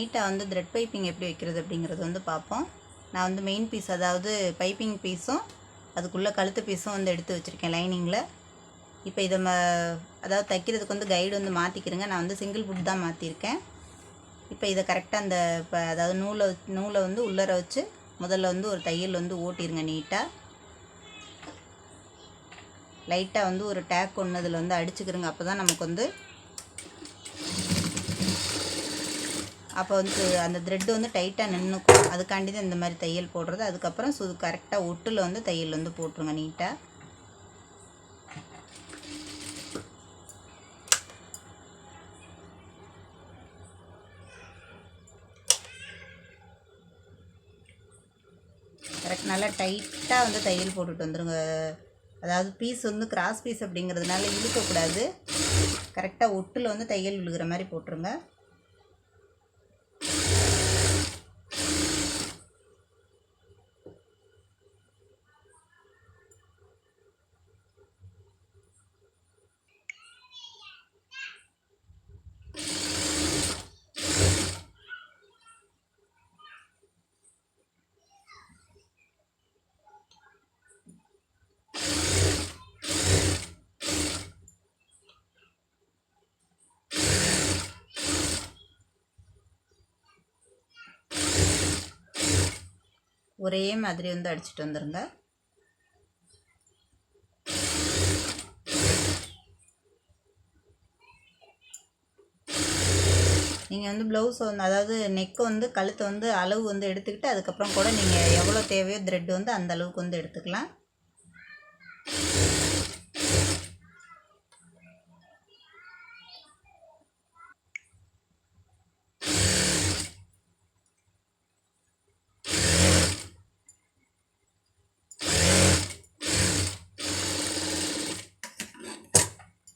நீட்டாக வந்து thread piping எப்படி வைக்கிறது அப்படிங்கிறது வந்து பார்ப்போம். நான் வந்து மெயின் பீஸ் அதாவது பைப்பிங் பீஸும் அதுக்குள்ளே கழுத்து பீஸும் வந்து எடுத்து வச்சுருக்கேன் லைனிங்கில் இப்போ இதை ம அதாவது தைக்கிறதுக்கு வந்து கைடு வந்து மாற்றிக்கிறேங்க நான் வந்து சிங்கிள் ஃபுட் தான் மாற்றிருக்கேன் இப்போ இதை கரெக்டாக அந்த இப்போ அதாவது நூலை நூலை வந்து உள்ளர வச்சு முதல்ல வந்து ஒரு தையல் வந்து ஓட்டிடுங்க நீட்டாக லைட்டாக வந்து ஒரு டேக் ஒன்று இதில் வந்து அடிச்சுக்கிறோங்க. அப்போ தான் நமக்கு வந்து அப்போ வந்து அந்த த்ரெட்டு வந்து டைட்டாக நின்றுக்கும் அதுக்காண்டி தான் இந்த மாதிரி தையல் போடுறது. அதுக்கப்புறம் சு கரெக்டாக ஒட்டில் வந்து தையல் வந்து போட்டுருங்க நீட்டாக கரெக்ட் நல்லா டைட்டாக வந்து தையல் போட்டுட்டு வந்துருங்க. அதாவது பீஸ் வந்து கிராஸ் பீஸ் அப்படிங்கிறதுனால இழுக்கக்கூடாது. கரெக்டாக ஒட்டில் வந்து தையல் விழுகிற மாதிரி போட்டுருங்க. ஒரே மாதிரி வந்து அடிச்சிட்டு வந்துருங்க. நீங்கள் வந்து ப்ளவுஸ் வந்து அதாவது நெக்கு வந்து கழுத்தை வந்து அளவு வந்து எடுத்துக்கிட்டு அதுக்கப்புறம் கூட நீங்கள் எவ்வளோ தேவையோ த்ரெட் வந்து அந்த அளவுக்கு வந்து எடுத்துக்கலாம்.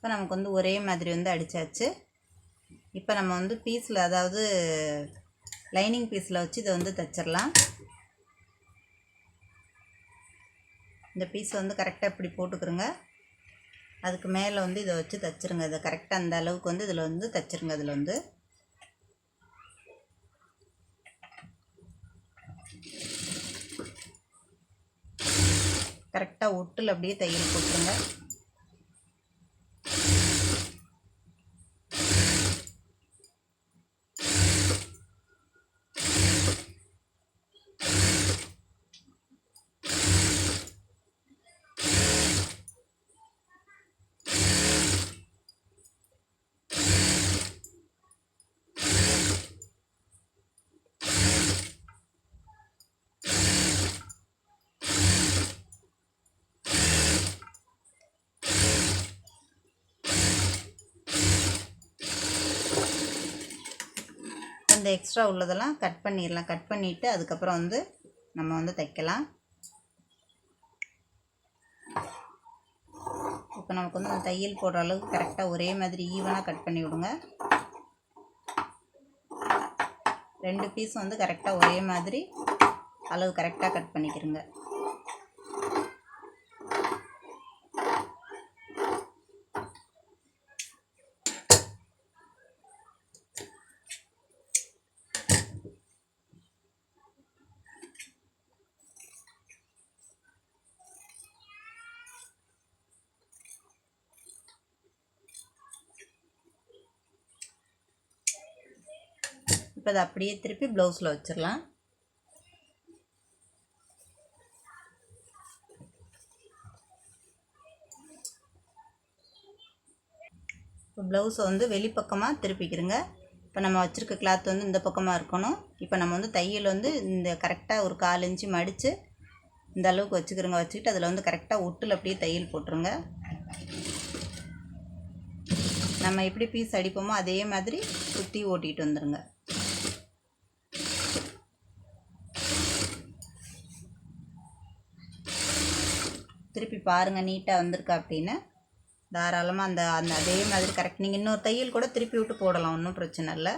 இப்போ நமக்கு வந்து ஒரே மாதிரி வந்து அடித்தாச்சு இப்போ நம்ம வந்து பீஸில் அதாவது லைனிங் பீஸில் வச்சு இதை வந்து தைச்சிடலாம் இந்த பீஸ் வந்து கரெக்டாக இப்படி போட்டுக்கிறோங்க அதுக்கு மேலே வந்து இதை வச்சு தைச்சிருங்க. இதை கரெக்டாக அந்த அளவுக்கு வந்து இதில் வந்து தைச்சிருங்க இதில் வந்து. கரெக்டாக ஒட்டில் அப்படியே தையல் போட்டுருங்க. அந்த எக்ஸ்ட்ரா உள்ளதெல்லாம் கட் பண்ணிடலாம். கட் பண்ணிவிட்டு அதுக்கப்புறம் வந்து நம்ம வந்து தைக்கலாம். இப்போ நமக்கு வந்து அந்த தையல் போடுற அளவுக்கு கரெக்டாக ஒரே மாதிரி ஈவனாக கட் பண்ணி விடுங்க. ரெண்டு பீஸ் வந்து கரெக்டாக ஒரே மாதிரி அளவு கரெக்டாக கட் பண்ணிக்கிறங்க இப்போ அதை அப்படியே திருப்பி ப்ளவுஸில் வச்சிடலாம். இப்போ ப்ளவுஸை வந்து வெளிப்பக்கமாக திருப்பிக்கிறங்க. இப்போ நம்ம வச்சுருக்க கிளாத் வந்து இந்த பக்கமாக இருக்கணும். இப்போ நம்ம வந்து தையல் வந்து இந்த கரெக்டாக ஒரு கால் இன்ச்சு மடித்து இந்த அளவுக்கு வச்சுக்கிறோங்க. வச்சுக்கிட்டு அதில் வந்து கரெக்டாக ஒட்டில் அப்படியே தையல் போட்டுருங்க. நம்ம எப்படி பீஸ் அடிப்போமோ அதே மாதிரி சுற்றி ஓட்டிகிட்டு வந்துடுங்க திருப்பி பாருங்கள் நீட்டாக வந்திருக்கா அப்படின்னு. தாராளமாக அந்த அந்த அதே மாதிரி கரெக்ட் நீங்கள் இன்னொரு தையல் கூட திருப்பி விட்டு போடலாம் ஒன்றும் பிரச்சனை இல்லை.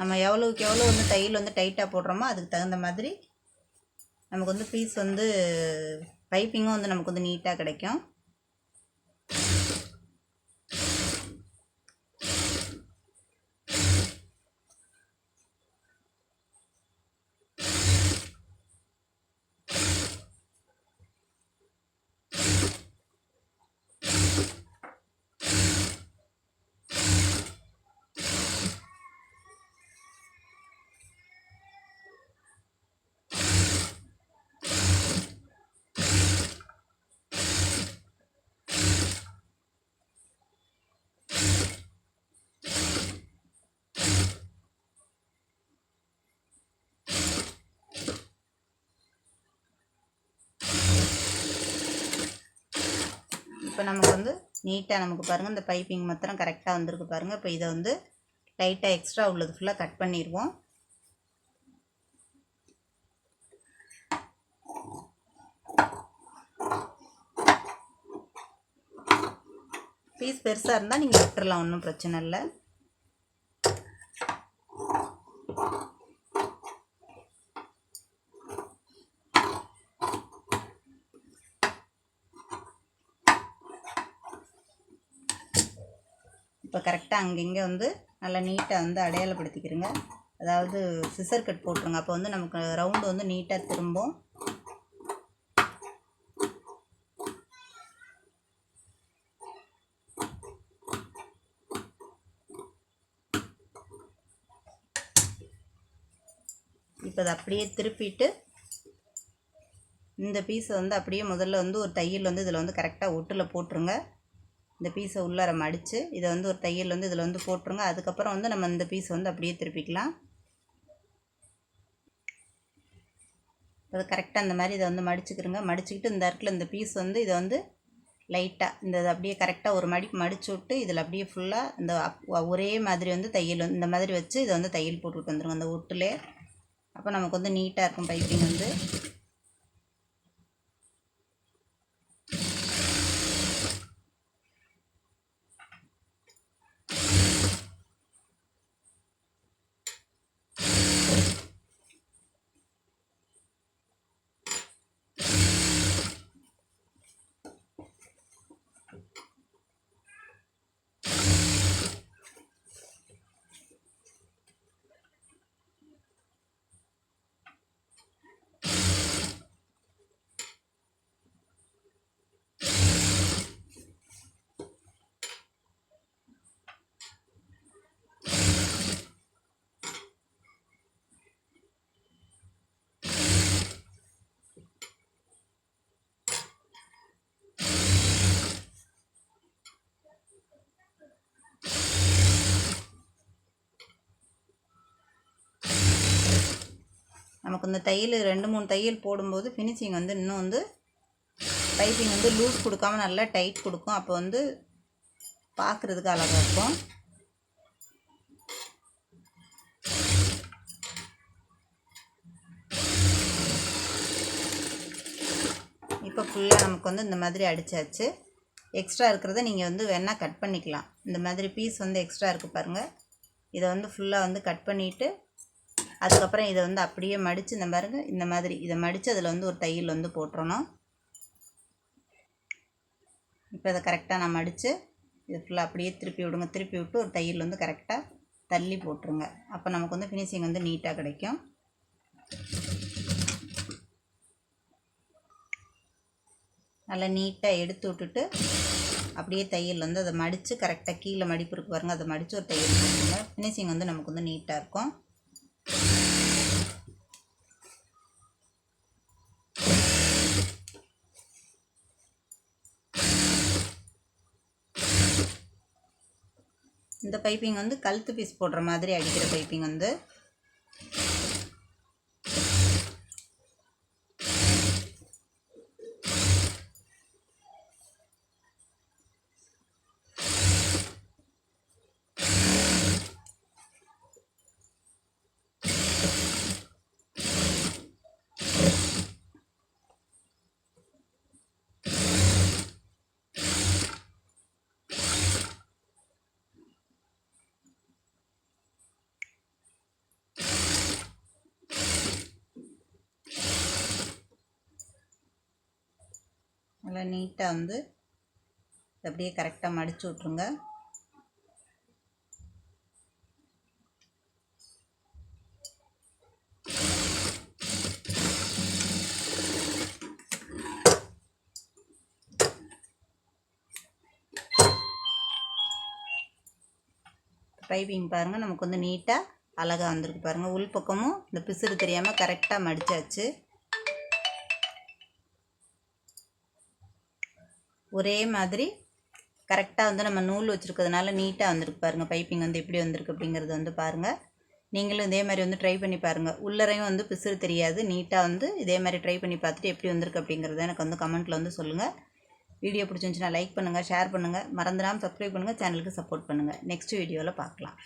நம்ம எவ்வளோக்கு எவ்வளோ வந்து தையல் வந்து டைட்டாக போடுறோமோ அதுக்கு தகுந்த மாதிரி நமக்கு வந்து பீஸ் வந்து பைப்பிங்கும் வந்து நமக்கு வந்து நீட்டாக கிடைக்கும். இப்போ நமக்கு வந்து நீட்டாக நமக்கு பாருங்கள் இந்த பைப்பிங் மாத்திரம் கரெக்டாக வந்திருக்கு பாருங்கள் இப்போ இதை வந்து லைட்டாக எக்ஸ்ட்ரா உள்ளது ஃபுல்லாக கட் பண்ணிடுவோம் பீஸ் பெருசாக இருந்தால் நீங்கள் விட்டுறலாம் ஒன்றும் பிரச்சனை இல்லை. இப்போ கரெக்டாக அங்கங்கே வந்து நல்லா நீட்டாக வந்து அடையாளப்படுத்திக்கிறங்க. அதாவது சிசர் கட் போட்டுருங்க. அப்போ வந்து நமக்கு ரவுண்டு வந்து நீட்டாக திரும்பும். இப்போ அதை அப்படியே திருப்பிட்டு இந்த பீஸை வந்து அப்படியே முதல்ல வந்து ஒரு தையல் வந்து இதில் வந்து கரெக்டாக ஒட்டில் போட்டுருங்க. இந்த பீஸை உள்ளார மடித்து இதை வந்து ஒரு தையல் வந்து இதில் வந்து போட்டுருங்க. அதுக்கப்புறம் வந்து நம்ம இந்த பீஸை வந்து அப்படியே திருப்பிக்கலாம். அது கரெக்டாக அந்த மாதிரி இதை வந்து மடிச்சுக்கிறோங்க மடிச்சுக்கிட்டு இந்த இடத்துல இந்த பீஸ் வந்து இதை வந்து லைட்டாக இந்த இதை அப்படியே கரெக்டாக ஒரு மடி மடிச்சு விட்டு இதில் அப்படியே ஃபுல்லாக இந்த அப்- ஒரே மாதிரி வந்து தையல் இந்த மாதிரி வச்சு இதை வந்து தையல் போட்டுக்கிட்டு வந்துடுங்க அந்த ஒட்டுலே அப்போ நமக்கு வந்து நீட்டாக இருக்கும் பைப்பிங் வந்து. நமக்கு இந்த தையல் ரெண்டு மூணு தையல் போடும்போது ஃபினிஷிங் வந்து இன்னும் வந்து பைப்பிங் வந்து லூஸ் கொடுக்காம நல்லா டைட் கொடுக்கும். அப்போ வந்து பார்க்குறதுக்கு அழகாக இருக்கும். இப்போ ஃபுல்லாக நமக்கு வந்து இந்த மாதிரி அடித்தாச்சு எக்ஸ்ட்ரா இருக்கிறத நீங்கள் வந்து வேணால் கட் பண்ணிக்கலாம். இந்த மாதிரி பீஸ் வந்து எக்ஸ்ட்ரா இருக்குது பாருங்கள் இதை வந்து ஃபுல்லாக வந்து கட் பண்ணிவிட்டு அதுக்கப்புறம் இதை வந்து அப்படியே மடித்து இந்த பாருங்க இந்த மாதிரி. இதை மடித்து அதில் வந்து ஒரு தையல் வந்து போட்டுறணும். இப்போ இதை கரெக்டாக நான் மடித்து இது ஃபுல்லாக அப்படியே திருப்பி விடுங்க. திருப்பி விட்டு ஒரு தையல் வந்து கரெக்டாக தள்ளி போட்டுருங்க. அப்போ நமக்கு வந்து ஃபினிஷிங் வந்து நீட்டாக கிடைக்கும். நல்லா நீட்டாக எடுத்து விட்டுட்டு அப்படியே தையல் வந்து அதை மடித்து கரெக்டாக கீழே மடிப்பு இருக்கு பாருங்கள் அதை மடித்து ஒரு தையல் போட்டுருங்க. ஃபினிஷிங் வந்து நமக்கு வந்து நீட்டாக இருக்கும். இந்த பைப்பிங் வந்து கழுத்து பீஸ் போடுற மாதிரி அடிக்கிற பைப்பிங் வந்து நல்லா நீட்டாக வந்து அப்படியே கரெக்டாக மடித்து விட்ருங்க பைப்பிங் பாருங்கள் நமக்கு வந்து நீட்டாக அழகாக வந்திருக்கு பாருங்கள் உள் பக்கமும் இந்த பிசுறு தெரியாமல் கரெக்டாக மடிச்சாச்சு. ஒரே மாதிரி கரெக்டாக வந்து நம்ம நூல் வச்சுருக்கிறதுனால நீட்டாக வந்திருக்கு பாருங்கள் பைப்பிங் வந்து எப்படி வந்திருக்கு அப்படிங்கிறது வந்து பாருங்கள் நீங்களும் இதே மாதிரி வந்து ட்ரை பண்ணி பாருங்கள் உள்ளரையும் வந்து பிசுறு தெரியாது. நீட்டாக வந்து இதே மாதிரி ட்ரை பண்ணி பார்த்துட்டு எப்படி வந்திருக்கு அப்படிங்கிறத எனக்கு வந்து கமெண்ட்டில் வந்து சொல்லுங்கள் வீடியோ பிடிச்சிருந்துச்சுன்னா லைக் பண்ணுங்கள் ஷேர் பண்ணுங்கள் மறந்துடாமல் சப்ஸ்கிரைப் பண்ணுங்கள் சேனலுக்கு சப்போர்ட் பண்ணுங்கள் நெக்ஸ்ட் வீடியோவில் பார்க்கலாம்.